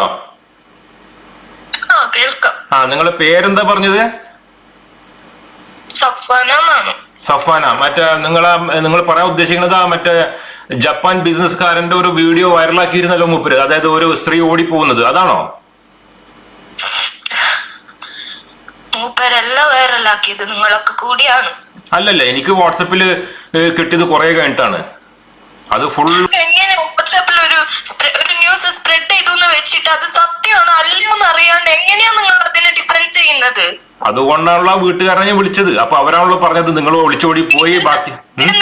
ആ. ആ കേൾക്കാം. ആ നിങ്ങളെ പേരെന്താ പറഞ്ഞത്? സഫാന മറ്റേ നിങ്ങൾ നിങ്ങൾ പറയാൻ ഉദ്ദേശിക്കുന്നത് ആ മറ്റേ ജപ്പാൻ ബിസിനസ്കാരന്റെ ഒരു വീഡിയോ വൈറലാക്കിയിരുന്നല്ലോ മുപ്പര്. അതായത് ഒരു സ്ത്രീ ഓടി പോകുന്നത് അതാണോ വൈറലാക്കിയത്. നിങ്ങളൊക്കെ കൂടിയാണ്. അല്ലല്ല എനിക്ക് വാട്സപ്പിൽ കിട്ടിയത് കുറെ കഴിഞ്ഞിട്ടാണ്. അത് ഫുൾ ഒരു ഒരു ന്യൂസ് സ്പ്രെഡ് ചെയ്തു എന്ന് വെച്ചിട്ട് അത് സത്യമാണോ അല്ലയോ എന്ന് അറിയാണ്ട് എങ്ങനെയാ നിങ്ങൾ അതിനെ ഡിഫറൻസ് ചെയ്യുന്നത്? അതുകൊണ്ടാണല്ലോ വീട്ടുകാരനെ ഞാൻ വിളിച്ചത്. അപ്പൊ അവരാണല്ലോ പറഞ്ഞത് നിങ്ങൾ ഒളിച്ചോടി പോയി ബാക്കി? നിങ്ങൾ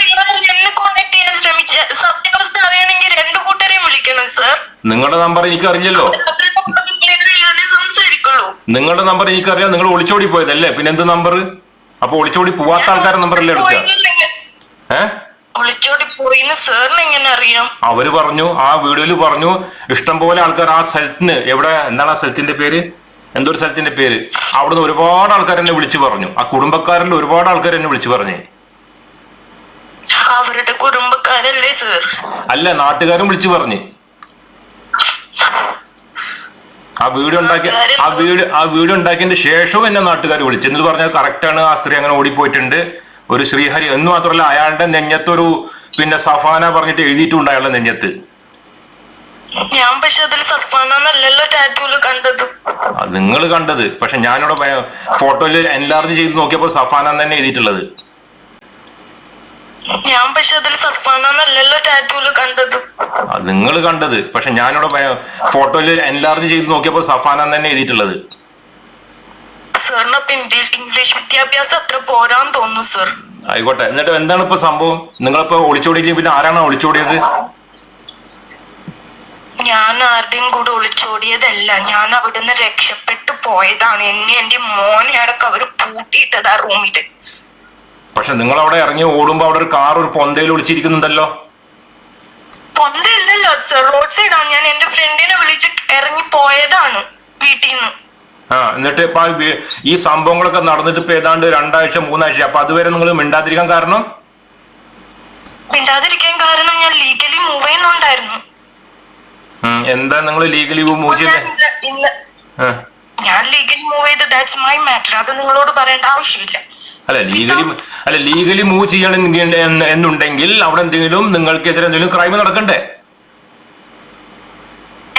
എന്നെ കോണ്ടാക്ട് ചെയ്യാൻ ശ്രമിച്ച സത്യാവസ്ഥ അറിയണമെങ്കിൽ രണ്ടു കൂട്ടരെയും വിളിക്കണം സർ നിങ്ങളുടെ നമ്പർ എനിക്ക് അറിഞ്ഞല്ലോ സംസാരിക്കുള്ളൂ. നിങ്ങളുടെ നമ്പർ എനിക്കറിയാം. നിങ്ങൾ ഒളിച്ചോടി പോയതല്ലേ? പിന്നെ എന്ത് നമ്പർ അപ്പൊ ഒളിച്ചോടി പോവാത്ത ആൾക്കാരുടെ നമ്പറല്ലേ എടുക്കുക? ഏ? ഒളിച്ചോടി പോയിന്ന് സാറിന് എങ്ങനെ അറിയാം? അവർ പറഞ്ഞു ആ വീഡിയോയിൽ പറഞ്ഞു ഇഷ്ടം പോലെ ആൾക്കാർ ആ സ്ഥലത്തിന് എവിടെ എന്താണ് ആ സ്ഥലത്തിന്റെ പേര്? എന്തോ ഒരു സ്ഥലത്തിന്റെ പേര്? അവിടുന്ന് ഒരുപാട് ആൾക്കാർ എന്നെ വിളിച്ചു പറഞ്ഞു. ആ കുടുംബക്കാരിൽ ഒരുപാട് ആൾക്കാർ എന്നെ വിളിച്ചു പറഞ്ഞു. അവരുടെ കുടുംബക്കാരല്ലേ സർ? അല്ല നാട്ടുകാരും വിളിച്ചു പറഞ്ഞു. ആ വീഡിയോ ഉണ്ടാക്കി ആ വീഡിയോ ആ വീഡിയോ ഉണ്ടാക്കിയതിന് ശേഷവും എന്നെ നാട്ടുകാർ വിളിച്ചു. എന്നിട്ട് പറഞ്ഞാൽ കറക്റ്റ് ആണ് ആ സ്ത്രീ അങ്ങനെ ഓടിപ്പോയിട്ടുണ്ട്. ഒരു ശ്രീഹരി എന്ന് മാത്രമല്ല അയാളുടെ നെഞ്ഞത്തൊരു പിന്നെ സഫാന പറഞ്ഞിട്ട് എഴുതിയിട്ടുണ്ട് അയാളുടെ നെഞ്ഞത്ത്. ഞാൻ പക്ഷെ അതിൽ സഫാനല്ലോ ടാറ്റൂൽ കണ്ടത്. നിങ്ങൾ കണ്ടത്. പക്ഷെ ഞാനിവിടെ ഫോട്ടോയിൽ എൻലാർജ് ചെയ്ത് നോക്കിയപ്പോൾ സഫാന തന്നെ എഴുതിയിട്ടുള്ളത്. ഞാൻ പക്ഷെ അതിൽ സഫാനല്ലോ ടാറ്റൂൽ കണ്ടത്. നിങ്ങൾ കണ്ടത്. പക്ഷെ ഞാനിവിടെ ഫോട്ടോയിൽ എൻലാർജ് ചെയ്ത് നോക്കിയപ്പോൾ സഫാന തന്നെ എഴുതിയിട്ടുള്ളത്. സാറിന് അപ്പൊ ഇംഗ്ലീഷ് ഇംഗ്ലീഷ് വിദ്യാഭ്യാസം അത്ര പോരാന്ന് തോന്നുന്നു സർ ആയിക്കോട്ടെ. എന്നിട്ട് എന്താണ് ഇപ്പൊ സംഭവം? നിങ്ങളിപ്പോ ഒളിച്ചോടിയില്ലേ? പിന്നെ ആരാണ് ഒളിച്ചോടിയത്? ഞാൻ ആരുടെയും കൂടെ ഒളിച്ചോടിയതല്ല. ഞാൻ അവിടുന്ന് രക്ഷപ്പെട്ടു പോയതാണ്. എന്നെ എന്റെ മോനെ അടക്കം അവർ പൂട്ടിയിട്ടത് ആ റൂമിൽ. പക്ഷെ നിങ്ങൾ അവിടെ ഇറങ്ങി ഓടുമ്പോ അവിടെ ഒരു കാർ ഒരു പൊന്തയിൽ ഒളിച്ചിരിക്കുന്നുണ്ടല്ലോ. പൊന്തയില്ലല്ലോ സർ റോഡ് സൈഡാണ് ഞാൻ എന്റെ ഫ്രണ്ടിനെ വിളിച്ച് ഇറങ്ങി പോയതാണ് വീട്ടിൽ നിന്ന് ആ എന്നിട്ട് ഇപ്പൊ ഈ സംഭവങ്ങളൊക്കെ നടന്നിട്ട് ഇപ്പൊ ഏതാണ്ട് രണ്ടാഴ്ച മൂന്നാഴ്ച. അപ്പൊ അതുവരെ നിങ്ങൾ മിണ്ടാതിരിക്കാൻ കാരണം? മിണ്ടാതിരിക്കാൻ കാരണം ഞാൻ ലീഗലി മൂവ് ചെയ്യുന്നുണ്ടായിരുന്നു. എന്താ നിങ്ങൾ ലീഗലി മൂവ് ചെയ്ത്? ഞാൻ ലീഗലി മൂവ് ചെയ്ത് ദാറ്റ്സ് മൈ മാറ്റർ അത് നിങ്ങളോട് പറയേണ്ട ആവശ്യമില്ല. അല്ല ലീഗലി അല്ല ലീഗലി മൂവ് ചെയ്യണമെങ്കിൽ എന്ന് എന്നുണ്ടെങ്കിൽ അവിടെ എന്തെങ്കിലും നിങ്ങൾക്കെതിരെ എന്തെങ്കിലും ക്രൈം നടക്കണ്ടേ?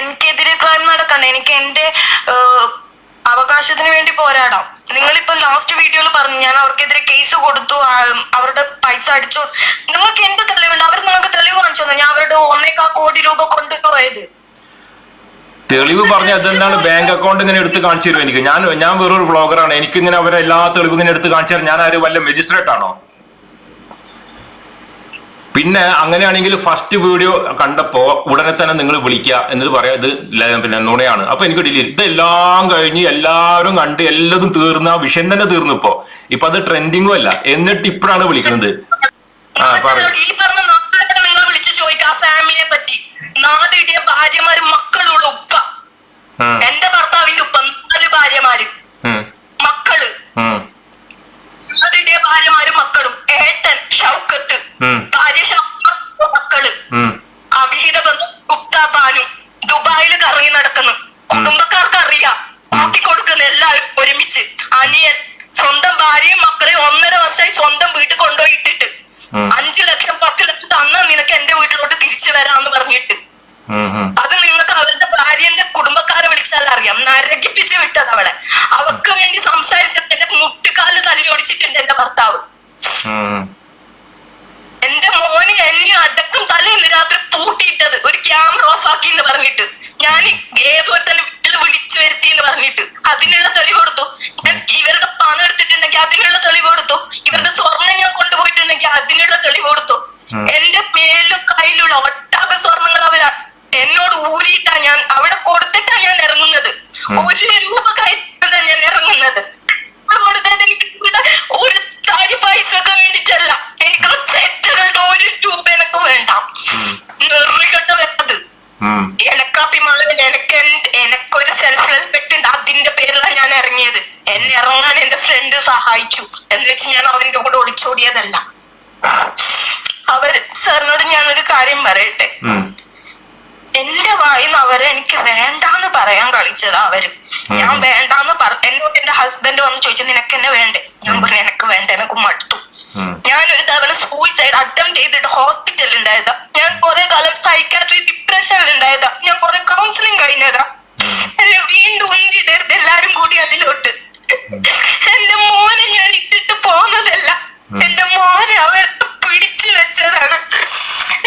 എനിക്കെതിരെ ക്രൈം നടക്കണ്ട. എനിക്ക് എന്റെ അവകാശത്തിന് വേണ്ടി പോരാടാം. നിങ്ങളിപ്പോ ലാസ്റ്റ് വീഡിയോയിൽ പറഞ്ഞു ഞാൻ അവർക്കെതിരെ കേസ് കൊടുത്തു അവരുടെ പൈസ അടിച്ചു. നിങ്ങൾക്ക് എന്ത് തെളിവുണ്ട്? അവർ നിങ്ങൾക്ക് തെളിവ് കാണിച്ചു ഞാൻ അവരുടെ ഒന്നേക്കാ കോടി രൂപ കൊണ്ടുപോയത് തെളിവ് പറഞ്ഞ അതെന്താണ്? ബാങ്ക് അക്കൗണ്ട് ഇങ്ങനെ എടുത്ത് കാണിച്ചു തരും എനിക്ക്. ഞാൻ ഞാൻ വേറൊരു വ്ളോഗറാണ് എനിക്ക് ഇങ്ങനെ അവരെ എല്ലാ തെളിവും ഇങ്ങനെ എടുത്ത് കാണിച്ചു തരാം. ഞാൻ ആര് വല്ല മജിസ്ട്രേറ്റ് ആണോ? പിന്നെ അങ്ങനെയാണെങ്കിൽ ഫസ്റ്റ് വീഡിയോ കണ്ടപ്പോ ഉടനെ തന്നെ നിങ്ങൾ വിളിക്കുക എന്നിട്ട് പറയാം ഇത് പിന്നെ നുണയാണ്. അപ്പൊ എനിക്ക് ഡിലീറ്റ് ഇതെല്ലാം കഴിഞ്ഞ് എല്ലാവരും കണ്ട് എല്ലാതും തീർന്ന വിഷയം തന്നെ തീർന്നു ഇപ്പോ. ഇപ്പൊ അത് ട്രെൻഡിങ്ങും അല്ല. എന്നിട്ട് ഇപ്പോഴാണ് വിളിക്കുന്നത് ആ പറയൂ. ചോദിക്കുക ഫാമിലിയെ പറ്റി. നാടിടിയ ഭാര്യമാരും മക്കളുള്ള ഉപ്പ ഉം, എന്റെ ഭർത്താവിന്റെ ഉപ്പ നാല് ഭാര്യമാര് ഉം, മക്കൾ ഉം, നാടിടിയ ഭാര്യമാരും മക്കളും ഏട്ടൻ ഷൗക്കത്ത് ഉം, ഭാര്യ മക്കൾ ബന്ധു അവിഹിത ബന്ധം ഗുപ്ത ബാലു ദുബായിൽ കറങ്ങി നടക്കുന്നു. കുടുംബക്കാർക്ക് അറിയാം കൂട്ടിക്കൊടുക്കുന്ന എല്ലാവരും ഒരുമിച്ച് അനിയൻ സ്വന്തം ഭാര്യയും മക്കളെയും ഒന്നര വർഷമായി സ്വന്തം വീട്ടിൽ കൊണ്ടുപോയി ഇട്ടിട്ട് അഞ്ചു ലക്ഷം പത്ത് ലക്ഷം തന്ന നിനക്ക് എന്റെ വീട്ടിലോട്ട് തിരിച്ചു വരാന്ന് പറഞ്ഞിട്ട്. അത് നിങ്ങൾക്ക് അവരുടെ ഭാര്യന്റെ കുടുംബക്കാരെ വിളിച്ചാൽ അറിയാം. നരകിപ്പിച്ച് വിട്ടത് അവളെ. അവക്ക് വേണ്ടി സംസാരിച്ചത് എന്റെ മുട്ടുകാൽ തലയോടിച്ചിട്ടുണ്ട് എന്റെ ഭർത്താവ് ഉം. എന്റെ മോന് എന്നെ അടക്കം തല ഇന്ന് രാത്രി പൂട്ടിയിട്ടത് ഒരു ക്യാമറ ഓഫ് ആക്കി എന്ന് പറഞ്ഞിട്ട്. ഞാൻ ഏതുപോലെ തന്നെ വീട്ടിൽ വിളിച്ചു വരുത്തി എന്ന് പറഞ്ഞിട്ട്. അതിനുള്ള തെളിവ് കൊടുത്തു. ഞാൻ ഇവരുടെ പണം എടുത്തിട്ടുണ്ടെങ്കിൽ അതിനുള്ള തെളിവ് കൊടുത്തു. ഇവരുടെ സ്വർണം ഞാൻ കൊണ്ടുപോയിട്ടുണ്ടെങ്കിൽ അതിനുള്ള തെളിവ് കൊടുത്തു. എന്റെ മേലും കയ്യിലുള്ള ഒട്ടാക സ്വർണങ്ങൾ അവർ എന്നോട് ഊരിയിട്ടാ ഞാൻ അവിടെ കൊടുത്തിട്ടാ ഞാൻ ഇറങ്ങുന്നത്. ഒരു രൂപ കയറ്റാ ഞാൻ ഇറങ്ങുന്നത്. അതുകൊണ്ട് തന്നെ എനിക്ക് ഇവിടെ ഒരു താരി പൈസക്ക് വേണ്ടിട്ടല്ല. എനിക്ക് ചെറ്റുകളുടെ ഒരു രൂപ എനിക്ക് വേണ്ട. നെറികെട്ട് വേണ്ടത്. എനക്കഭിമാനം എനിക്ക് എനക്കൊരു സെൽഫ് റെസ്പെക്ട് ഉണ്ട്. അതിന്റെ പേരിലാണ് ഞാൻ ഇറങ്ങിയത്. എന്നെ ഇറങ്ങാൻ എന്റെ ഫ്രണ്ട് സഹായിച്ചു. എന്ന് വെച്ച് ഞാൻ അവന്റെ കൂടെ ഒളിച്ചോടിയതല്ല. അവർ സാറിനോട് ഞാനൊരു കാര്യം പറയട്ടെ. എന്റെ വായിന്ന് അവരെ എനിക്ക് വേണ്ടാന്ന് പറയാൻ കളിച്ചതാ അവർ. ഞാൻ വേണ്ടാന്ന് പറ എന്നോട് എന്റെ ഹസ്ബൻഡ് വന്ന് ചോദിച്ചു നിനക്ക് എന്നെ വേണ്ടേ? ഞാൻ പറഞ്ഞു എനക്ക് വേണ്ട? എനക്ക് മട്ടു. ഞാൻ ഒരു തവണ സൂയിസൈഡ് അറ്റംപ്റ്റ് ചെയ്തിട്ട് ഹോസ്പിറ്റലിൽ ഉണ്ടായതാ ഞാൻ കുറെ കാലം സൈക്കാട്രി ഡിപ്രഷനിൽ ഉണ്ടായതാ ഞാൻ കുറെ കൗൺസിലിംഗ് കഴിഞ്ഞതാ. എന്നെ വീണ്ടും ഉന്തിടരുത് എല്ലാരും കൂടി അതിലോട്ട്. എന്റെ മോനെ ഞാൻ ഇട്ടിട്ട് പോന്നതല്ല. എന്റെ മോനെ അവർ പിടിച്ചു വെച്ചതാണ്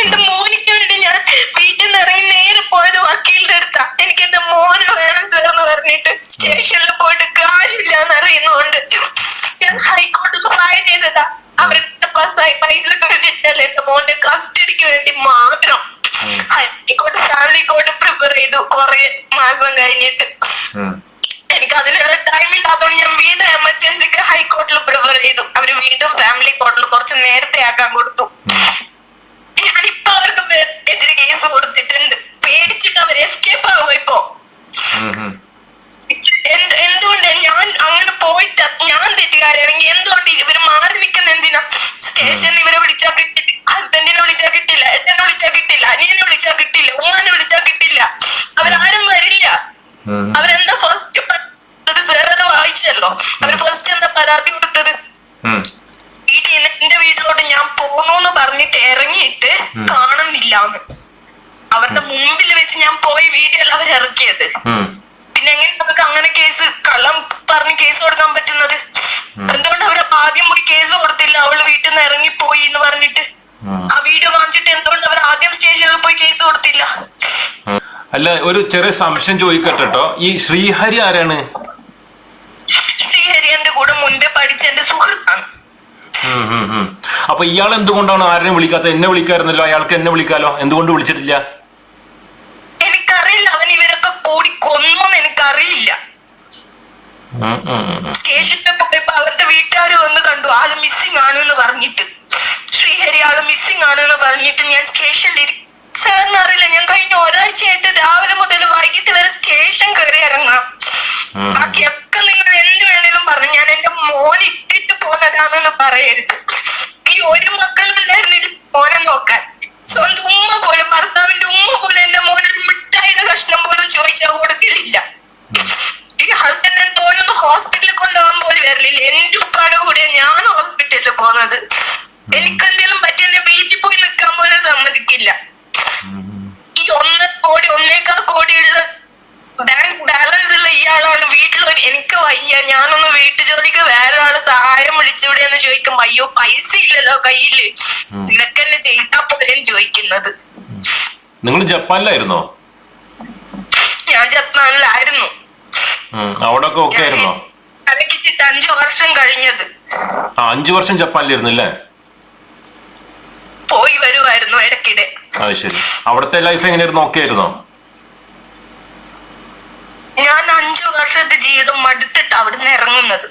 എന്റെ മോനിക്ക് വേണ്ടി ഞാൻ വീട്ടിൽ നിന്ന് ഇറങ്ങി നേരെ പോയത് വക്കീലിന്റെ അടുത്താ എനിക്ക് എന്റെ മോനെ വേണം സാർ എന്ന് പറഞ്ഞിട്ട് സ്റ്റേഷനിൽ പോയിട്ട് കാര്യമില്ല എന്ന് അറിയുന്നതുകൊണ്ട് ഞാൻ ഹൈക്കോടതിയിൽ ഫയൽ ചെയ്തതാ അവരുടെ പൈസ പൈസ കണ്ടിട്ടല്ല എന്റെ മോന്റെ കസ്റ്റഡിക്ക് വേണ്ടി മാത്രം ഹൈക്കോടതി ഫാമിലി കോർട്ട് പ്രിപ്പയർ ചെയ്തു കുറെ മാസം കഴിഞ്ഞിട്ട് ഉം. എനിക്ക് എനിക്ക് അതിനുള്ള ടൈം ഇല്ലാത്തതുകൊണ്ട് ഞാൻ വീണ്ടും എമർജൻസിക്ക് ഹൈക്കോർട്ടിൽ പ്രിഫർ ചെയ്തു അവർ വീണ്ടും ഫാമിലി കോർട്ടിൽ കുറച്ച് നേരത്തെ ആക്കാൻ കൊടുത്തു ഞാനിപ്പോ അവർക്ക് പേ- എതിരെ കേസ് കൊടുത്തിട്ടുണ്ട് പേടിച്ചിട്ട് അവർ എസ്കേപ്പ് ആവുക ഇപ്പോ ഉം, ഉം. എന്ത് എന്തുകൊണ്ട് ഞാൻ അങ്ങനെ പോയിട്ട് തെറ്റുകാരാണെങ്കിൽ എന്തുകൊണ്ട് ഇവർ മാറി നിൽക്കുന്ന എന്തിനാ? സ്റ്റേഷനിൽ ഇവരെ വിളിച്ചാൽ കിട്ടില്ല ഹസ്ബൻഡിനെ വിളിച്ചാൽ കിട്ടില്ല എന്നെ വിളിച്ചാൽ കിട്ടില്ല അനിയനെ വിളിച്ചാൽ കിട്ടില്ല ഉമ്മാനെ വിളിച്ചാൽ കിട്ടില്ല. അവരാരും വരില്ല. അവരെന്താ ഫസ്റ്റ് സാർ അത് വായിച്ചല്ലോ. അവർ ഫസ്റ്റ് എന്താ പരാതി കൊടുത്തത്. വീട്ടിൽ എന്റെ വീട്ടിലോട്ട് ഞാൻ പോന്നു പറഞ്ഞിട്ട് ഇറങ്ങിയിട്ട് കാണുന്നില്ലാന്ന്. അവരുടെ മുമ്പിൽ വെച്ച് ഞാൻ പോയി വീഡിയോ അവരിറക്കിയത് അവർ ഇറക്കിയത്. ഉം. പിന്നെ എങ്ങനെ നമുക്ക് അങ്ങനെ കേസ് കള്ളം പറഞ്ഞ് കേസ് കൊടുക്കാൻ പറ്റുന്നത്? എന്തുകൊണ്ട് അവർ ആദ്യം പോയി കേസ് കൊടുത്തില്ല? അവൾ വീട്ടിൽ നിന്ന് ഇറങ്ങിപ്പോയി എന്ന് പറഞ്ഞിട്ട്. ആ വീട് കാണിച്ചിട്ട് എന്തുകൊണ്ട് അവർ ആദ്യം സ്റ്റേഷനിൽ പോയി കേസ് കൊടുത്തില്ല? അല്ല ഒരു ചെറിയ സംശയം ചോദിക്കട്ടോ കേട്ടോ ഈ ശ്രീഹരി ആരാണ്? ശ്രീഹരി എന്റെ കൂടെ മുൻപേ പഠിച്ച എന്റെ സുഹൃത്താണ്. അപ്പൊ ഇയാൾ എന്തുകൊണ്ടാണ് ആരെയും വിളിക്കാത്തത്? എന്നെ വിളിക്കാറുന്നല്ലോ അയാൾക്ക് എന്നെ വിളിക്കാലോ? എന്തുകൊണ്ട് വിളിച്ചിട്ടില്ല എനിക്കറിയില്ല അവൻ ഇവരൊക്കെ കൂടി കൊന്നോന്ന് എനിക്കറിയില്ല ഉം, ഉം, ഉം. സ്റ്റേഷനിൽ പോയപ്പോ അവരുടെ വീട്ടുകാർ വന്ന് കണ്ടു. ആൾ മിസ്സിംഗ് ആണ് എന്ന് പറഞ്ഞിട്ട്. ശ്രീഹരി ആൾ മിസ്സിംഗ് ആണ് എന്ന് പറഞ്ഞിട്ട് ഞാൻ സ്റ്റേഷനിൽ സാറിന് അറിയില്ല. ഞാൻ കഴിഞ്ഞ ഒരാഴ്ചയായിട്ട് രാവിലെ മുതൽ വൈകിട്ട് വരെ സ്റ്റേഷൻ കയറി ഇറങ്ങാം. ബാക്കി ബാക്കിയൊക്കെ നിങ്ങൾ എന്ത് വേണേലും പറഞ്ഞു. ഞാൻ എന്റെ മോൻ ഇട്ടിട്ട് പോന്നതാണെന്ന് പറയരുത്. ഈ ഒരു മക്കളും ഉണ്ടായിരുന്നില്ല മോനെ നോക്കാൻ സ്വന്തം ഉമ്മ പോലും ഭർത്താവിന്റെ ഉമ്മ പോലും എന്റെ മോനെ മിഠായിയുടെ കഷ്ണം പോലും ചോദിച്ചാൽ കൊടുക്കലില്ല ഈ ഹസ്ബൻഡ് തോന്നുന്നു ഹോസ്പിറ്റലിൽ കൊണ്ടുപോകാൻ പോലും വരലില്ല എന്റെ ഉപ്പാടെ കൂടെ ഞാൻ ഹോസ്പിറ്റലിൽ പോകുന്നത് എനിക്കെന്തെങ്കിലും പറ്റി എന്റെ വീട്ടിൽ പോയി നിൽക്കാൻ പോലും സമ്മതിക്കില്ല ഈ ഒന്നര കോടി ഒന്നേക്കാൾ കോടിയുള്ള ബാങ്ക് ബാലൻസ് ഉള്ള ഇയാളാണ് വീട്ടിൽ ഒരു എനിക്ക് വയ്യ ഞാനൊന്ന് വീട്ടു ജോലിക്ക് വേറെ ആൾ സഹായം ചോദിക്കും എന്ന് ചോദിക്കുമ്പോ അയ്യോ പൈസ ഇല്ലല്ലോ കയ്യിൽ. നിനക്കെന്നെ ചെയ്താ പോലും ചോദിക്കുന്നത്. നിങ്ങൾ ജപ്പാനിലായിരുന്നോ? ഞാൻ ജപ്പാനിലായിരുന്നു. ഉം. അവിടൊക്കെ ഓക്കെ ആയിരുന്നോ? അതൊക്കെ അഞ്ചു വർഷം കഴിഞ്ഞത്. അഞ്ചു വർഷം ജപ്പാനിലായിരുന്നു അല്ലേ പോയി വരുവായിരുന്നു ഇടയ്ക്കിടെ. അത് ശരി. അവിടുത്തെ ലൈഫ് എങ്ങനെയായിരുന്നു? ഓക്കെ ആയിരുന്നോ? ഞാൻ അഞ്ചു വർഷത്തെ ജീവിതം മടുത്തിട്ട് അവിടുന്ന് ഇറങ്ങുന്നത്.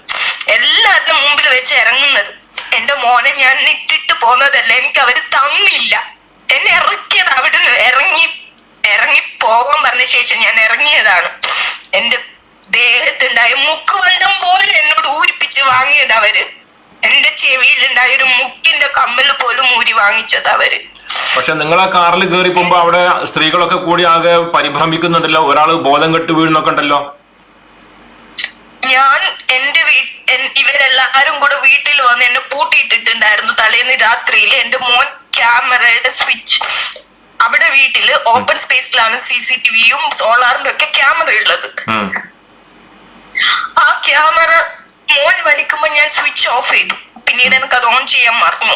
എല്ലാവരുടെ മുമ്പിൽ വെച്ച് ഇറങ്ങുന്നത്. എന്റെ മോനെ ഞാൻ ഇട്ടിട്ട് പോന്നതല്ല എനിക്ക് അവർ തന്നില്ല. എന്നെ ഇറക്കിയത് അവിടുന്ന് ഇറങ്ങി ഇറങ്ങി പോകാൻ പറഞ്ഞ ശേഷം ഞാൻ ഇറങ്ങിയതാണ്. എന്റെ ദേഹത്തുണ്ടായ മുക്കുവണ്ടം പോലും എന്നോട് ഊരിപ്പിച്ച് വാങ്ങിയത് അവർ എന്റെ ചെവിയിലുണ്ടായ ഒരു മുക്കിന്റെ കമ്മൽ പോലും ഊരി വാങ്ങിച്ചത് അവർ പക്ഷെ നിങ്ങൾ ആ കാറിൽ കയറി പോകുമ്പോ അവിടെ സ്ത്രീകളൊക്കെ കൂടി ആകെ പരിഭ്രമിക്കുന്നുണ്ടല്ലോ. ഒരാൾ ബോധം കെട്ട് വീഴുന്നൊക്കെ ഉണ്ടല്ലോ. ഞാൻ എന്റെ ഇവരെല്ലാരും കൂടെ വീട്ടിൽ വന്ന് എന്നെ പൂട്ടിയിട്ടിട്ടുണ്ടായിരുന്നു തലേന്ന് രാത്രിയിൽ എന്റെ മോൻ ക്യാമറയുടെ സ്വിച്ച് അവിടെ വീട്ടിൽ ഓപ്പൺ സ്പേസിലാണ് സി സി ടി വിയും സോളാറിന്റെ ഒക്കെ ക്യാമറ ഉള്ളത് ആ ക്യാമറ മോൻ വലിക്കുമ്പോ ഞാൻ സ്വിച്ച് ഓഫ് ചെയ്തു. പിന്നീട് എനിക്ക് അത് ഓൺ ചെയ്യാൻ മറന്നു.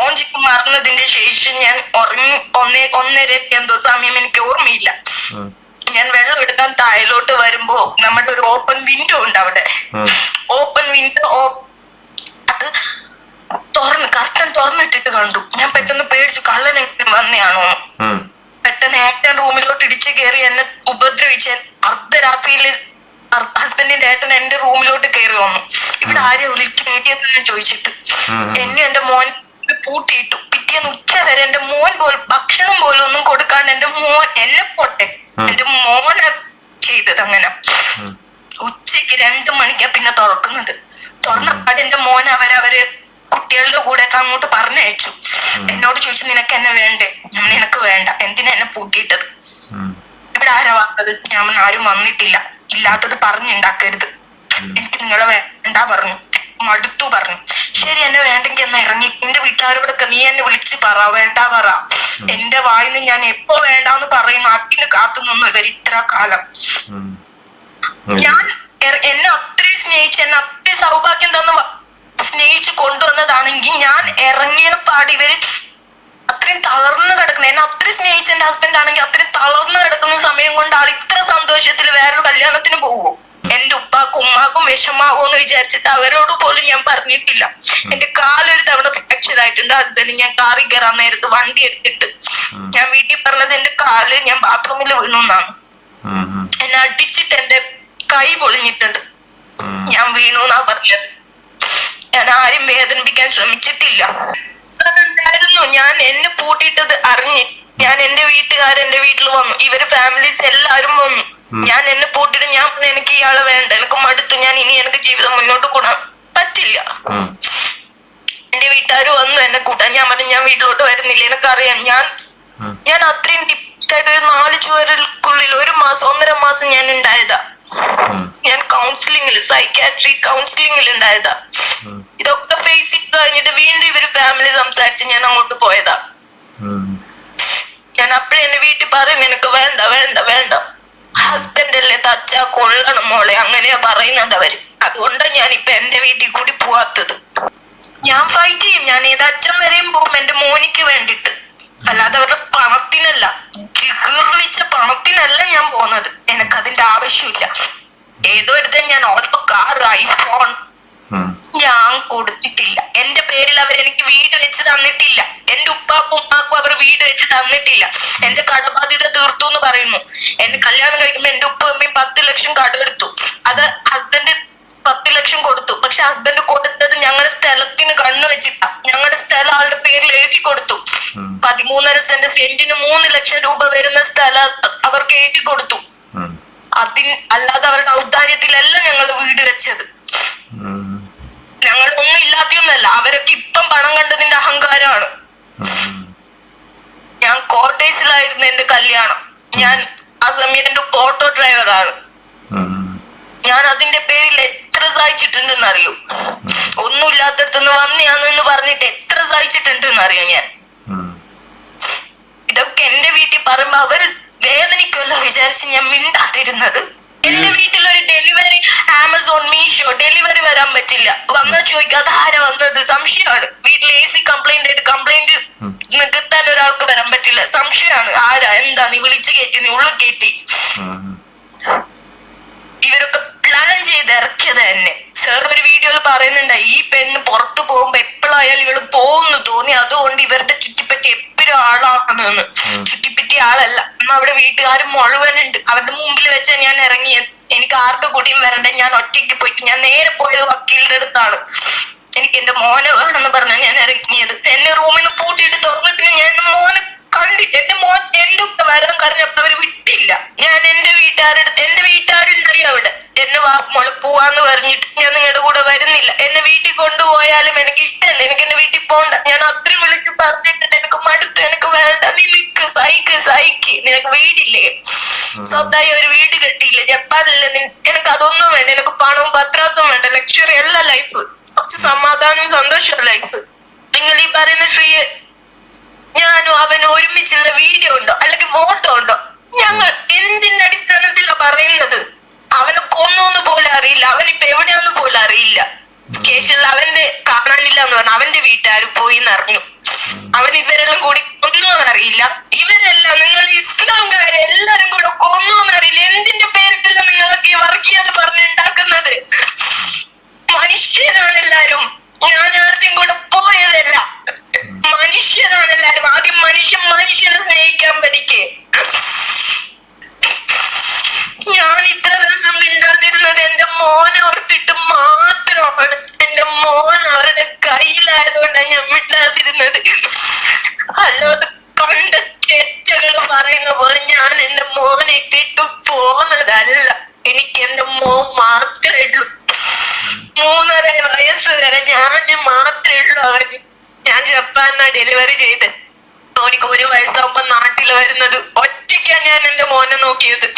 ഓൺ ചെയ്യാൻ മറന്നതിന്റെ ശേഷം ഞാൻ ഉറങ്ങി ഒന്നേ ഒന്നര എന്തോ സമയം എനിക്ക് ഓർമ്മയില്ല. ഞാൻ വെള്ളം എടുക്കാൻ താഴോട്ട് വരുമ്പോ നമ്മുടെ ഒരു ഓപ്പൺ വിൻഡോ ഉണ്ട് അവിടെ. ഓപ്പൺ വിൻഡോ അത് തുറന്ന് കർട്ടൻ തുറന്നിട്ടിട്ട് കണ്ടു. ഞാൻ പെട്ടെന്ന് പേടിച്ചു കള്ളൻ എങ്ങനെ വന്നെയാണോ? പെട്ടെന്ന് ഏട്ടൻ റൂമിലോട്ട് ഇടിച്ചു കയറി എന്നെ ഉപദ്രവിച്ച്. അർദ്ധരാത്രിയിൽ ഹസ്ബൻഡിന്റെ ഏട്ടൻ എന്റെ റൂമിലോട്ട് കയറി വന്നു. ഇവിടെ ആരെയും വിളിക്കേണ്ടിയെന്ന് ഞാൻ ചോദിച്ചിട്ട്. എന്നെ എന്റെ മോൻ പൂട്ടിയിട്ടു. പിറ്റേന്ന് ഉച്ച വരെ എന്റെ മോൻ പോലും ഭക്ഷണം പോലും ഒന്നും കൊടുക്കാണ്ട് എന്റെ മോൻ എന്നെ പോട്ടെ. എന്റെ മോനെ ചെയ്തത് അങ്ങനെ. ഉച്ചയ്ക്ക് രണ്ടു മണിക്കാ പിന്നെ തുറക്കുന്നത്. തുറന്നപ്പാട് എന്റെ മോൻ അവരവര് കുട്ടികളുടെ കൂടെ ഒക്കെ അങ്ങോട്ട് പറഞ്ഞയച്ചു. എന്നോട് ചോദിച്ചു നിനക്ക് എന്നെ വേണ്ടേ? ഞാൻ നിനക്ക് വേണ്ട. എന്തിനാ എന്നെ പൂട്ടിയിട്ടത്. ഇവിടെ ആരാ വന്നത്? ഞാൻ ആരും വന്നിട്ടില്ല. ഇല്ലാത്തത് പറഞ്ഞുണ്ടാക്കരുത് എനിക്ക് നിങ്ങളെ വേണ്ട പറഞ്ഞു. മടുത്തു പറഞ്ഞു. ശരി എന്നെ വേണ്ടെങ്കിൽ എന്നെ ഇറങ്ങി. എന്റെ വീട്ടുകാരോടൊക്കെ നീ എന്നെ വിളിച്ച് പറ. വേണ്ട പറ. എന്റെ വായിന്ന് ഞാൻ എപ്പോ വേണ്ടാന്ന് പറയുന്നു അതിന് കാത്തു നിന്നു. ഇവർ ഇത്ര കാലം. ഞാൻ എന്നെ അത്രയും സ്നേഹിച്ച് എന്നെ അത്രയും സൗഭാഗ്യം തന്നെ സ്നേഹിച്ച് കൊണ്ടുവന്നതാണെങ്കിൽ ഞാൻ ഇറങ്ങിയ പാടി ഇവർ അത്രയും തളർന്നു കിടക്കുന്നത്. എന്നെ അത്രയും സ്നേഹിച്ച എന്റെ ഹസ്ബൻഡ് ആണെങ്കിൽ അത്രയും തളർന്നു കിടക്കുന്ന സമയം കൊണ്ട് ആൾ ഇത്ര സന്തോഷത്തിൽ വേറൊരു കല്യാണത്തിന് പോകും എന്റെ ഉപ്പാക്കും ഉമ്മാക്കും വിഷമാവോ എന്ന് വിചാരിച്ചിട്ട് അവരോട് പോലും ഞാൻ പറഞ്ഞിട്ടില്ല. എന്റെ കാലൊരു തവണ ഫ്രാക്ചർ ആയിട്ടുണ്ട് ഹസ്ബൻഡ് ഞാൻ കാറിൽ കയറാൻ നേരത്ത് വണ്ടി എടുത്തിട്ട്. ഞാൻ വീട്ടിൽ പറഞ്ഞത് എന്റെ കാൽ ഞാൻ ബാത്റൂമിൽ വീണു എന്നാണ്. എന്നെ അടിച്ചിട്ട് എന്റെ കൈ പൊളിഞ്ഞിട്ടുണ്ട്. ഞാൻ വീണു എന്നാ പറഞ്ഞത്. ഞാൻ ആരും വേദനിപ്പിക്കാൻ ശ്രമിച്ചിട്ടില്ല. അതുണ്ടായിരുന്നു ഞാൻ എന്നെ പൂട്ടിയിട്ടത് അറിഞ്ഞ്. ഞാൻ എന്റെ വീട്ടുകാർ എന്റെ വീട്ടിൽ വന്നു. ഇവർ ഫാമിലീസ് എല്ലാരും വന്നു. ഞാൻ എന്നെ പൂട്ടിയിട്ട് ഞാൻ എനിക്ക് ഇയാളെ വേണ്ട. എനിക്ക് മടുത്തു. ഞാൻ ഇനി എനിക്ക് ജീവിതം മുന്നോട്ട് കൂടാൻ പറ്റില്ല. എന്റെ വീട്ടുകാർ വന്നു എന്നെ കൂട്ടാൻ. ഞാൻ പറഞ്ഞു ഞാൻ വീട്ടിലോട്ട് വരുന്നില്ല. എനിക്കറിയാം. ഞാൻ ഞാൻ അത്രയും ഡിപ്റ്റായിട്ട് ഒരു നാല് ചുവരുക്കുള്ളിൽ ഒരു മാസം ഒന്നര മാസം ഞാൻ ഉണ്ടായതാ. ഞാൻ കൗൺസിലിംഗിൽ സൈക്കാട്രി കൗൺസിലിംഗിൽ ഉണ്ടായതാ. ഇതൊക്കെ ഫേസ് ചെയ്ത് കഴിഞ്ഞിട്ട് വീണ്ടും ഇവർ ഫാമിലി സംസാരിച്ച് ഞാൻ അങ്ങോട്ട് പോയതാ. ഞാൻ അപ്പഴേ എന്റെ വീട്ടിൽ പറയും നിനക്ക് വേണ്ട വേണ്ട വേണ്ട. ഹസ്ബൻഡ് അല്ലേ തച്ച കൊള്ളണം മോളെ അങ്ങനെയാ പറയുന്നത് അവർ. അതുകൊണ്ടാ ഞാൻ ഇപ്പൊ എന്റെ വീട്ടിൽ കൂടി പോവാത്തത്. ഞാൻ ഫൈറ്റ് ചെയ്യും. ഞാൻ ഏത് അച്ഛൻ വരെയും പോകും എന്റെ മോനിക്ക് വേണ്ടിട്ട്. അല്ലാതെ അവരുടെ പണത്തിനല്ല. ജിഗീർണിച്ച പണത്തിനല്ല ഞാൻ പോകുന്നത്. എനിക്ക് അതിന്റെ ആവശ്യമില്ല. ഏതോ ഒരു ഞാൻ ഓട്ടോ കാർ ഐഫോൺ. ഞാൻ കൊടുത്തിട്ടില്ല. എന്റെ പേരിൽ അവർ എനിക്ക് വീട് വെച്ച് തന്നിട്ടില്ല. എന്റെ ഉപ്പാക്കും ഉപ്പാക്കും അവർ വീട് വെച്ച് തന്നിട്ടില്ല. എന്റെ കടബാധ്യത തീർത്തു എന്ന് പറയുന്നു. എന്റെ കല്യാണം കഴിക്കുമ്പോ എന്റെ ഉപ്പ അമ്മയും പത്ത് ലക്ഷം കടമെടുത്തു അത് ഹസ്ബൻഡ് പത്ത് ലക്ഷം കൊടുത്തു. പക്ഷെ ഹസ്ബൻഡ് കൊടുത്തത് ഞങ്ങളുടെ സ്ഥലത്തിന് കണ്ണു വെച്ചിട്ടാ. ഞങ്ങളുടെ സ്ഥലം ആളുടെ പേരിൽ എഴുതി കൊടുത്തു. പതിമൂന്നര സെന്റ് സെന്റിന് മൂന്ന് ലക്ഷം രൂപ വരുന്ന സ്ഥലം അവർക്ക് എഴുതി കൊടുത്തു. അതിന് അല്ലാതെ അവരുടെ ഔദാര്യത്തിലല്ല ഞങ്ങൾ വീട് വെച്ചത്. ഞങ്ങൾ ഒന്നും ഇല്ലാതെയൊന്നല്ല അവരൊക്കെ ഇപ്പം പണം കണ്ടതിന്റെ അഹങ്കാരമാണ്. ഞാൻ കോട്ടേഴ്സിലായിരുന്നു എന്റെ കല്യാണം. ഞാൻ ആ സമയത്ത് എന്റെ ഓട്ടോ ഡ്രൈവറാണ്. ഞാൻ അതിന്റെ പേരിൽ എത്ര സഹിച്ചിട്ടുണ്ടെന്ന് അറിയൂ ഒന്നും ഇല്ലാത്തടത്തുനിന്ന് എന്ന് പറഞ്ഞിട്ട് എത്ര സഹിച്ചിട്ടുണ്ടെന്ന് അറിയോ ഞാൻ. ഇതൊക്കെ എന്റെ വീട്ടിൽ പറയുമ്പോ അവർ വേദനിക്കുമല്ലോ വിചാരിച്ച് ഞാൻ മിണ്ടാതിരുന്നത്. എന്റെ വീട്ടിൽ ഒരു ഡെലിവറി ആമസോൺ മീഷോ ഡെലിവറി വരാൻ പറ്റില്ല. വന്നാൽ ചോദിക്കാതെ ആരാ വന്നത്? സംശയമാണ്. വീട്ടിൽ എ സി കംപ്ലൈന്റ് ആയിട്ട് കംപ്ലൈന്റ് നികത്താൻ ഒരാൾക്ക് വരാൻ പറ്റില്ല. സംശയമാണ്. ആരാ? എന്താ? നീ വിളിച്ചു കയറ്റി നീ ഉള്ളിൽ കയറ്റി ഇവരൊക്കെ ചെയ്ത് ഇറക്കിയത് തന്നെ സാർ ഒരു വീഡിയോയിൽ പറയുന്നുണ്ട് ഈ പെണ്ണ് പുറത്തു പോകുമ്പോ എപ്പോഴായാലും ഇവൾ പോകുന്നു തോന്നി. അതുകൊണ്ട് ഇവരുടെ ചുറ്റിപ്പറ്റി എപ്പോഴും ആളാക്കണമെന്ന് ചുറ്റിപ്പറ്റി ആളല്ല. അവിടെ വീട്ടുകാർ മുഴുവനുണ്ട്. അവരുടെ മുമ്പിൽ വെച്ച ഞാൻ ഇറങ്ങിയത് എനിക്ക് ആരുടെ കൂടിയും വരണ്ട. ഞാൻ ഒറ്റയ്ക്ക് പോയി. ഞാൻ നേരെ പോയത് വക്കീലിന്റെ അടുത്താണ്. എനിക്ക് എന്റെ മോനെ വേണമെന്ന് പറഞ്ഞു ഞാൻ ഇറങ്ങിയത്. എന്നെ റൂമിൽ നിന്ന് പൂട്ടിയിട്ട് തുറന്നിട്ട് ഞാൻ എന്റെ മോനെ കണ്ടി. എന്റെ മോൻ എന്റെ വരണം കാരണം അവർ വിട്ടില്ല. ഞാൻ എന്റെ വീട്ടുകാരുടെ എന്റെ വീട്ടുകാരുണ്ടായി അവിടെ. മോളെ പോവാന്ന് പറഞ്ഞിട്ട് ഞാൻ നിങ്ങളുടെ കൂടെ വരുന്നില്ല. എന്നെ വീട്ടിൽ കൊണ്ടുപോയാലും എനിക്ക് ഇഷ്ടമല്ല എനിക്ക് എന്റെ വീട്ടിൽ പോണ്ട. ഞാൻ അത്രയും വിളിച്ച് പറഞ്ഞിട്ടുണ്ട് എനിക്ക് മടുത്തു എനിക്ക് വേണ്ട. നീ നിക്ക് സഹിക്ക് സഹിക്ക്. നിനക്ക് വീടില്ലേ? സ്വന്തമായി ഒരു വീട് കെട്ടിയില്ല? ജപ്പാനില്ല എനിക്ക് അതൊന്നും വേണ്ട. എനിക്ക് പണവും പത്രാസും വേണ്ട. ലക്ഷറി അല്ല ലൈഫ് കുറച്ച് സമാധാനവും സന്തോഷവും ലൈഫ് നിങ്ങൾ ഈ പറയുന്ന ശ്രീ ഞാനും അവനും ഒരുമിച്ചുള്ള വീഡിയോ ഉണ്ടോ? അല്ലെങ്കിൽ ഫോട്ടോ ഉണ്ടോ? ഞങ്ങൾ എന്തിന്റെ അടിസ്ഥാനത്തിലാ പറയുന്നത്? അവനെ കൊന്നോന്ന് പോലും അറിയില്ല. അവൻ ഇപ്പൊ എവിടെയാന്ന് പോലും അറിയില്ല. സ്റ്റേഷനിൽ അവന്റെ കാണാനില്ല എന്ന് പറഞ്ഞു. അവന്റെ വീട്ടുകാർ പോയി എന്നറിഞ്ഞു അവൻ ഇവരെല്ലാം കൂടി കൊന്നോന്ന് അറിയില്ല. ഇവരെല്ലാം നിങ്ങൾ ഇസ്ലാംകാരെ എല്ലാരും കൂടെ കൊന്നോന്ന് അറിയില്ല. എന്തിന്റെ പേരിട്ടില്ല നിങ്ങളൊക്കെ ഈ വർഗീയത പറഞ്ഞുണ്ടാക്കുന്നത് മനുഷ്യരാണ് എല്ലാരും ഞാൻ ആരുടെയും കൂടെ പോയതല്ല. മനുഷ്യരാണ് എല്ലാരും ആദ്യം മനുഷ്യൻ മനുഷ്യനെ സ്നേഹിക്കാൻ പഠിക്കേ. ഞാൻ മോനെ ഓർത്തിട്ട് മാത്രമാണ് എന്റെ മോൻ അവരുടെ കയ്യിലായതുകൊണ്ടാണ് ഞാൻ മിണ്ടാതിരുന്നത്. അല്ലാതെ കണ്ട തെറ്റുകൾ പറയുന്ന പോലെ ഞാൻ എന്റെ മോനെ ഇട്ടിട്ട് പോന്നതല്ല. എനിക്ക് എന്റെ മോൻ മാത്രമേ ഉള്ളൂ. മൂന്നര വയസ്സ് വരെ ഞാൻ മാത്രമേ ഉള്ളൂ അവന് ഞാൻ ജപ്പാനാ ഡെലിവറി ചെയ്ത്. മോനിക്ക് ഒരു വയസ്സാകുമ്പോ നാട്ടിൽ വരുന്നത്. ഒറ്റയ്ക്ക് ഞാൻ എന്റെ മോനെ നോക്കിയത്.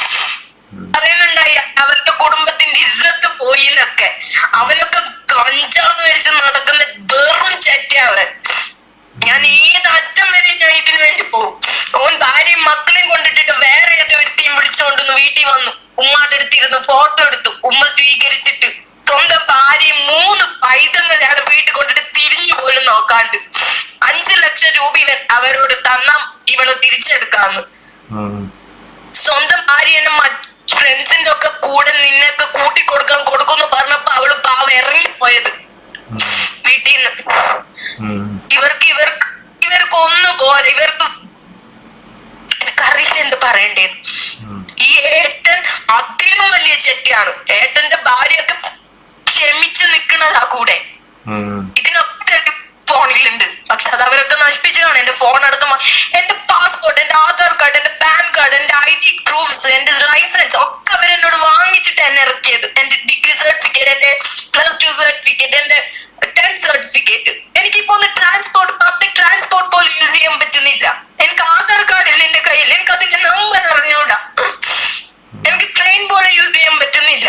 പറയുന്നുണ്ടായി അവരുടെ കുടുംബത്തിന്റെ ഇജ്ജത്ത് പോയി എന്നൊക്കെ അവരൊക്കെ കഞ്ചാന്ന് വെച്ച് നടക്കുന്ന വെറും ചെറ്റവൻ ഞാൻ ഏത് അറ്റം വരെ ഞാൻ ഇതിനു വേണ്ടി പോകും? ഓൻ ഭാര്യയും മക്കളെയും കൊണ്ടിട്ടിട്ട് വേറെ ഏതോ ഒരുത്തിയും വിളിച്ചോണ്ടെന്ന് വീട്ടിൽ വന്നു. ഉമ്മാടെ അടുത്തിരുന്ന് ഫോട്ടോ എടുത്തു. ഉമ്മ സ്വീകരിച്ചിട്ട് സ്വന്തം ഭാര്യയും മൂന്ന് പൈതങ്ങളെയാണ് വീട്ടിൽ കൊണ്ടിട്ട് തിരിഞ്ഞു പോലും നോക്കാണ്ട്. അഞ്ചു ലക്ഷം രൂപ ഇവൻ അവരോട് തന്ന ഇവൾ തിരിച്ചെടുക്കാന്ന്. സ്വന്തം ഭാര്യനെ ഫ്രണ്ട്സിന്റെ ഒക്കെ കൂടെ നിന്നൊക്കെ കൂട്ടി കൊടുക്കാൻ കൊടുക്കുന്നു പറഞ്ഞപ്പോ അവൾ പാവ ഇറങ്ങി പോയത് വീട്ടിൽ നിന്ന് ഇവർക്ക് ഇവർക്ക് ഇവർക്ക് ഒന്ന് പോലെ ഇവർക്ക് എനിക്കറിയില്ല എന്ത് പറയണ്ടേ. ഈ ഏട്ടൻ അതിലും വലിയ ചെറ്റിയാണ് ഏട്ടന്റെ ഭാര്യയൊക്കെ ക്ഷമിച്ച് നിക്കണതാ കൂടെ. ഇതിനൊക്കെ ഫോണിലുണ്ട് പക്ഷെ അത് അവരൊക്കെ നശിപ്പിച്ചതാണ് എന്റെ ഫോൺ അടുത്ത് എന്റെ പാസ്പോർട്ട് എന്റെ ആധാർ കാർഡ് എന്റെ പാൻ കാർഡ് എന്റെ ഐ ഡി പ്രൂഫ്സ് എന്റെ ലൈസൻസ് ഒക്കെ അവർ എന്നോട് വാങ്ങിച്ചിട്ട് എന്നെ ഇറക്കിയത്. എന്റെ ഡിഗ്രി സർട്ടിഫിക്കറ്റ് എന്റെ പ്ലസ് ടു സർട്ടിഫിക്കറ്റ് എന്റെ ടെൻത്ത് സർട്ടിഫിക്കറ്റ് എനിക്കിപ്പോ ട്രാൻസ്പോർട്ട് പബ്ലിക് ട്രാൻസ്പോർട്ട് പോലും യൂസ് ചെയ്യാൻ പറ്റുന്നില്ല എനിക്ക് ആധാർ കാർഡ് ഇല്ല എന്റെ കയ്യിൽ എനിക്ക് അതിന്റെ നമ്പർ അറിഞ്ഞൂടാ എനിക്ക് ട്രെയിൻ പോലെ യൂസ് ചെയ്യാൻ പറ്റുന്നില്ല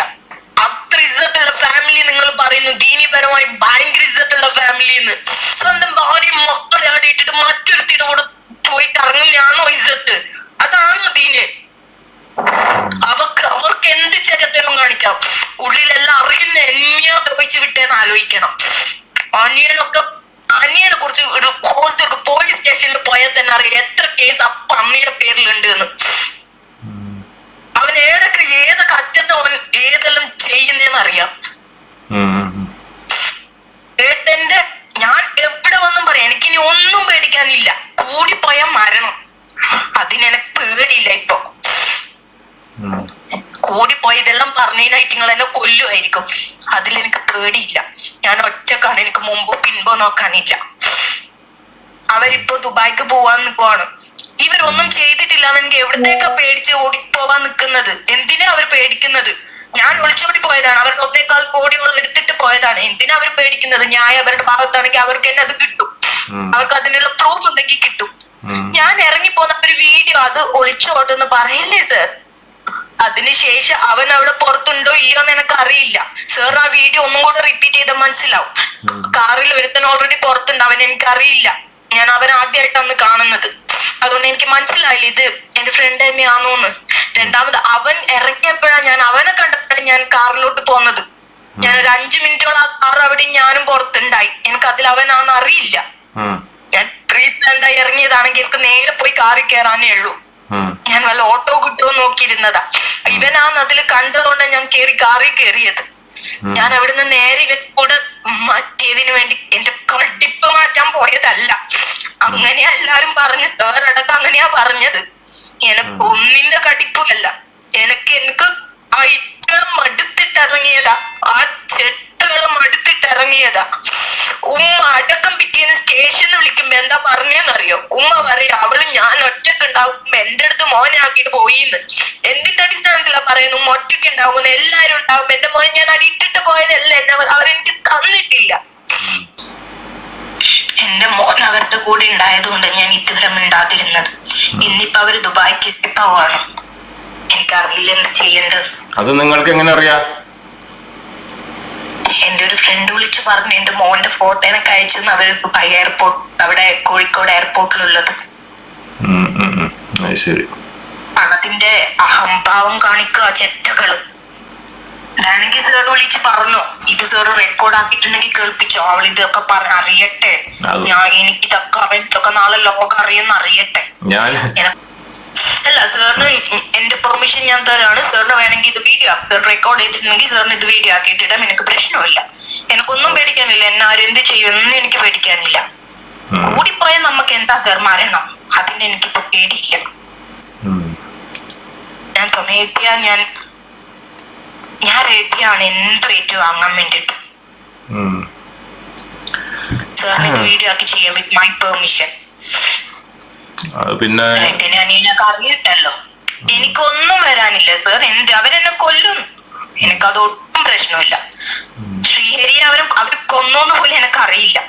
അത്ര ഇജ്ജത്തുള്ള ഫാമിലി നിങ്ങൾ പറയുന്നു ദീനിപരമായി ഭയങ്കര ഇജ്ജത്തുള്ള ഫാമിലി എന്ന് സ്വന്തം ഭാര്യയും മക്കളെ അവിടെ ഇട്ടിട്ട് മറ്റൊരുത്തിയുടെ കൂടെ പോയിട്ട് ഇറങ്ങുന്നതാണോ ഇജ്ജത്ത് അതാണോ ദീന് അവർക്ക് അവർക്ക് എന്ത് ചരിത്രം കാണിക്കാം ഉള്ളിലെല്ലാം അറിയുന്ന എന്നെയാ വെച്ച് വിട്ടേന്ന് ആലോചിക്കണം അനിയനൊക്കെ അനിയനെ കുറിച്ച് ഒരു ഹോസ്റ്റൽ പോലീസ് സ്റ്റേഷനിൽ പോയാൽ തന്നെ അറിയാം എത്ര കേസ് അപ്പ അമ്മയുടെ പേരിലുണ്ട് എന്ന് അവൻ ഏതൊക്കെ ഏതൊക്കെ അറ്റത്ത് അവൻ ഏതെല്ലാം ചെയ്യുന്നതെന്ന് അറിയാം ഉം. ഏട്ടന്റെ ഞാൻ എവിടെ വന്നും പറയാം എനിക്കിനി ഒന്നും പേടിക്കാനില്ല കൂടിപ്പോയ മരണം അതിനെനക്ക് പേടിയില്ല ഇപ്പൊ ഉം. കൂടിപ്പോയ ഇതെല്ലാം പറഞ്ഞതിനായിട്ട് നിങ്ങൾ എന്നെ കൊല്ലുമായിരിക്കും അതിലെനിക്ക് പേടിയില്ല. ഞാൻ ഒറ്റക്കാണ്. എനിക്ക് മുമ്പോ പിൻപോ നോക്കാനില്ല. അവരിപ്പോ ദുബായിക്ക് പോവാൻ പോവാണ്. ഇവരൊന്നും ചെയ്തിട്ടില്ല എനിക്ക് എവിടത്തേക്കാ പേടിച്ച് ഓടിപ്പോവാൻ നിൽക്കുന്നത് എന്തിനാ അവർ പേടിക്കുന്നത്? ഞാൻ ഒളിച്ചോടി പോയതാണ്. അവരുടെ ഒന്നേക്കാൾ കോടികൾ എടുത്തിട്ട് പോയതാണ്. എന്തിനാ അവർ പേടിക്കുന്നത്? ഞാൻ അവരുടെ ഭാഗത്താണെങ്കിൽ അവർക്ക് തന്നെ അത് കിട്ടും. അവർക്ക് അതിനുള്ള പ്രൂഫ് ഉണ്ടെങ്കിൽ കിട്ടും. ഞാൻ ഇറങ്ങി പോന്ന ഒരു വീഡിയോ അത് ഒളിച്ചോട്ടെന്ന് പറയില്ലേ സർ അതിനുശേഷം അവൻ അവിടെ പുറത്തുണ്ടോ ഇല്ലയോ എന്ന് എനിക്ക് അറിയില്ല സർ ആ വീഡിയോ ഒന്നും കൂടെ റിപ്പീറ്റ് ചെയ്ത് മനസ്സിലാവും. കാറിൽ ഒരുത്തൻ ഓൾറെഡി പുറത്തുണ്ട്. അവൻ എനിക്ക് അറിയില്ല ഞാൻ അവൻ ആദ്യമായിട്ടാണ് കാണുന്നത്. അതുകൊണ്ട് എനിക്ക് മനസ്സിലായില്ല ഇത് എന്റെ ഫ്രണ്ട് തന്നെയാണോന്ന്. രണ്ടാമത് അവൻ ഇറങ്ങിയപ്പോഴാണ് ഞാൻ അവനെ കണ്ടപ്പോഴാണ് ഞാൻ കാറിലോട്ട് പോന്നത്. ഞാൻ ഒരു അഞ്ചു മിനിറ്റോളം ആ കാർ അവിടെ ഞാനും പുറത്തുണ്ടായി. എനിക്ക് അതിൽ അവനാണെന്ന് അറിയില്ല. ഞാൻ പ്ലാൻഡായി ഇറങ്ങിയതാണെങ്കിൽ എനിക്ക് നേരെ പോയി കാറിൽ കയറാനേ ഉള്ളൂ. ഞാൻ വല്ല ഓട്ടോ കിട്ടുമോ നോക്കിയിരുന്നതാ. ഇവനാന്ന് അതിൽ കണ്ടതുകൊണ്ട് ഞാൻ കേറി കാറി കയറിയത് ഞാൻ അവിടുന്ന് നേരെ ഇവൻ കൂടെ മാറ്റിയതിനു വേണ്ടി എന്റെ കടിപ്പ് മാറ്റാൻ പോയതല്ല. അങ്ങനെയാ എല്ലാരും പറഞ്ഞു സാർ അടക്കം അങ്ങനെയാ പറഞ്ഞത്. എനക്ക് ഒന്നിന്റെ കടിപ്പുമല്ല. എനക്ക് എനിക്ക് ആ ഇറ്റളം മടുത്തിട്ടിറങ്ങിയതാ. ആ ചെട്ടകളും മടുത്തിട്ടിറങ്ങിയതാ ഉമ്മ അടക്കം പിറ്റേന്ന് സ്റ്റേഷനിൽ വിളിക്കുമ്പോ എന്താ പറഞ്ഞെന്നറിയോ? ഉമ്മ പറയാ അവൾ ഞാൻ ഒറ്റയ്ക്ക് ഉണ്ടാവും. എന്റെ അടുത്ത് മോനെ ആക്കിയിട്ട് പോയിന്ന്. എന്തിന്റെ അടിസ്ഥാനത്തിലാ പറയുന്നു ഉമ്മ ഒറ്റയ്ക്ക് ഉണ്ടാവും എല്ലാരും ഉണ്ടാവും. എന്റെ മോനെ ഞാൻ അടിയിട്ടിട്ട് പോയതല്ല. എന്നെ അവരെനിക്ക് തന്നിട്ടില്ല. എന്റെ മോൻ അവരുടെ കൂടെ ഉണ്ടായതുകൊണ്ട് ഞാൻ ഇതുവരെ മിണ്ടാതിരുന്നത്. ഇന്നിപ്പോ അവർ ദുബായിക്ക് ആവാണ് എനിക്കറിയില്ല എന്ത് ചെയ്യേണ്ടത് അത് നിങ്ങൾക്ക് എങ്ങനെ അറിയാം? എന്റെ ഒരു ഫ്രണ്ട് വിളിച്ചു പറഞ്ഞു എന്റെ മോന്റെ ഫോട്ടോ എനിക്ക് അയച്ചെന്ന് അവർ ദുബായ് എയർപോർട്ട് അവിടെ കോഴിക്കോട് എയർപോർട്ടിലുള്ളത് ശരി. പണത്തിന്റെ അഹംഭാവം കാണിക്കുക ചെറ്റകൾ. ഞാനെങ്കിൽ സാർ വിളിച്ച് പറഞ്ഞു ഇത് സാർ റെക്കോർഡ് ആക്കിയിട്ടുണ്ടെങ്കിൽ കേൾപ്പിച്ചോ അവൾ ഇതൊക്കെ പറഞ്ഞ അറിയട്ടെ. ഞാൻ എനിക്ക് ഇതൊക്കെ അവൻ ഇതൊക്കെ നാളെ ലോകം അറിയുന്ന അറിയട്ടെ. അല്ല സാറിന് എന്റെ പെർമിഷൻ ഞാൻ തരാണ്. സാറിന് വേണമെങ്കിൽ ഇത് വീഡിയോ ആക്കി റെക്കോർഡ് ചെയ്തിട്ടുണ്ടെങ്കിൽ സാറിന് ഇത് വീഡിയോ ആക്കിയിട്ടിടാം. എനിക്ക് പ്രശ്നമില്ല. എനിക്കൊന്നും പേടിക്കാനില്ല. എന്നെ ആരും എന്ത് ചെയ്യുമെന്നും എനിക്ക് പേടിക്കാനില്ല. കൂടിപ്പോയാൽ കൂടിപ്പോയ നമുക്ക് എന്താ സാർ മരണം? അതിന് എനിക്കിപ്പോ പേടിയില്ല. ഞാൻ സമയത്തിയാ ഞാൻ ഞാൻ റെഡിയാണ് എന്ത് റേറ്റ് വാങ്ങാൻ വേണ്ടിട്ട്. സാറിന് ഇത് വീഡിയോ ആക്കി ചെയ്യാം വിത്ത് മൈ പെർമിഷൻ പിന്നെ എന്റെ അനിയനൊക്കെ അറിയിട്ടല്ലോ എനിക്കൊന്നും വരാനില്ല സാർ എന്ത് അവരെന്നെ കൊല്ലും? എനിക്കത് ഒട്ടും പ്രശ്നമില്ല ശ്രീഹരി അവരും അവർ കൊന്നോന്ന് പോലും എനിക്ക് അറിയില്ല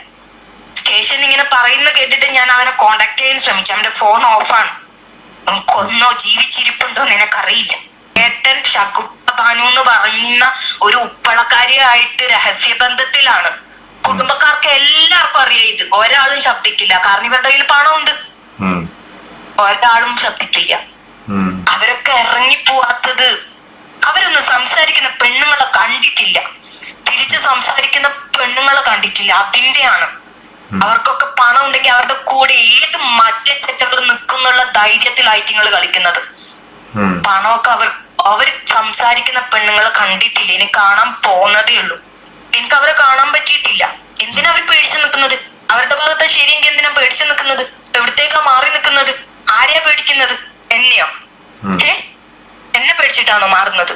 സ്റ്റേഷനിൽ ഇങ്ങനെ പറയുന്ന കേട്ടിട്ട് ഞാൻ അവനെ കോണ്ടാക്ട് ചെയ്യാൻ ശ്രമിച്ചു. അവന്റെ ഫോൺ ഓഫാണ് കൊന്നോ ജീവിച്ചിരിപ്പുണ്ടോ നിനക്കറിയില്ല ഏട്ടൻ ഷക്കുപ്പ ഭാനു എന്ന് പറയുന്ന ഒരു ഉപ്പളക്കാരിയായിട്ട് രഹസ്യബന്ധത്തിലാണ്. കുടുംബക്കാർക്ക് എല്ലാവർക്കും അറിയാം ഇത്. ഒരാളും ശബ്ദിക്കില്ല. കാരണം ഇവരുടെ കയ്യിൽ പണമുണ്ട്. ഒരാളും ശബ്ദിക്കില്ല. അവരൊക്കെ ഇറങ്ങിപ്പോവാത്തത് അവരൊന്നും സംസാരിക്കുന്ന പെണ്ണുങ്ങളെ കണ്ടിട്ടില്ല. തിരിച്ച് സംസാരിക്കുന്ന പെണ്ണുങ്ങളെ കണ്ടിട്ടില്ല. അതിന്റെയാണ് അവർക്കൊക്കെ പണം ഉണ്ടെങ്കിൽ അവരുടെ കൂടെ ഏത് മറ്റേ ചെറ്റകൾ നിൽക്കുന്നുള്ള ധൈര്യത്തിലായിട്ട് നിങ്ങൾ കളിക്കുന്നത്. പണമൊക്കെ അവർ അവർ സംസാരിക്കുന്ന പെണ്ണുങ്ങളെ കണ്ടിട്ടില്ല. ഇനി കാണാൻ പോന്നതേ ഉള്ളൂ. എനിക്ക് അവരെ കാണാൻ പറ്റിയിട്ടില്ല. എന്തിനാ അവർ പേടിച്ചു നിൽക്കുന്നത്? അവരുടെ ഭാഗത്ത് ശരിയെങ്കിൽ എന്തിനാ പേടിച്ചു നിൽക്കുന്നത്? എവിടത്തേക്കാ മാറി നിൽക്കുന്നത്? ആരെയാ പേടിക്കുന്നത്? എന്നെയോ? ഏ എന്നെ പേടിച്ചിട്ടാണോ മാറുന്നത്.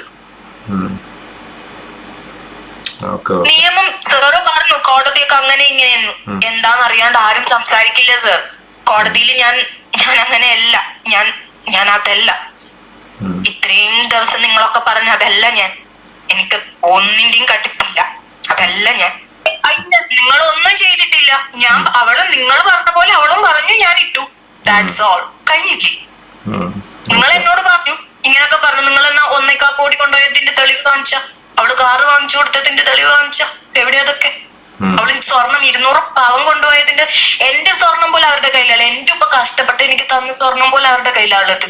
നിയമം തുറന്നു പറഞ്ഞു. കോടതിയൊക്കെ അങ്ങനെ ഇങ്ങനെയെന്നു. എന്താന്ന് അറിയാണ്ട് ആരും സംസാരിക്കില്ല സർ. കോടതിയിൽ ഞാൻ ഞാൻ അങ്ങനെയല്ല. ഞാൻ ഞാൻ അതല്ല. ഇത്രയും ദിവസം നിങ്ങളൊക്കെ പറഞ്ഞ അതല്ല ഞാൻ. എനിക്ക് ഒന്നിന്റെയും കട്ടിപ്പില്ല അതല്ല ഞാൻ. അല്ല നിങ്ങളൊന്നും ചെയ്തിട്ടില്ല. ഞാൻ അവളും നിങ്ങൾ പറഞ്ഞ പോലെ അവളും പറഞ്ഞു ഞാൻ ഇട്ടു. ദാറ്റ്സ് ഓൾ കഴിഞ്ഞില്ലേ? നിങ്ങൾ എന്നോട് പറഞ്ഞു. ഇങ്ങനൊക്കെ പറഞ്ഞു. നിങ്ങൾ എന്നാ ഒന്നേക്കാ കോടി കൊണ്ടുപോയതിന്റെ തെളിവ് കാണിച്ച? അവൾ കാറ് വാങ്ങിച്ചു കൊടുത്തതിന്റെ തെളിവ് കാണിച്ച? എവിടെ അതൊക്കെ. അവൾ സ്വർണം ഇരുന്നൂറ് പാവം കൊണ്ടുപോയതിന്റെ എന്റെ സ്വർണം പോലും അവരുടെ കയ്യിലാണ് എന്റെ ഉപ്പ കഷ്ടപ്പെട്ട് എനിക്ക് തന്ന സ്വർണം പോലും അവരുടെ കയ്യിലുള്ളത്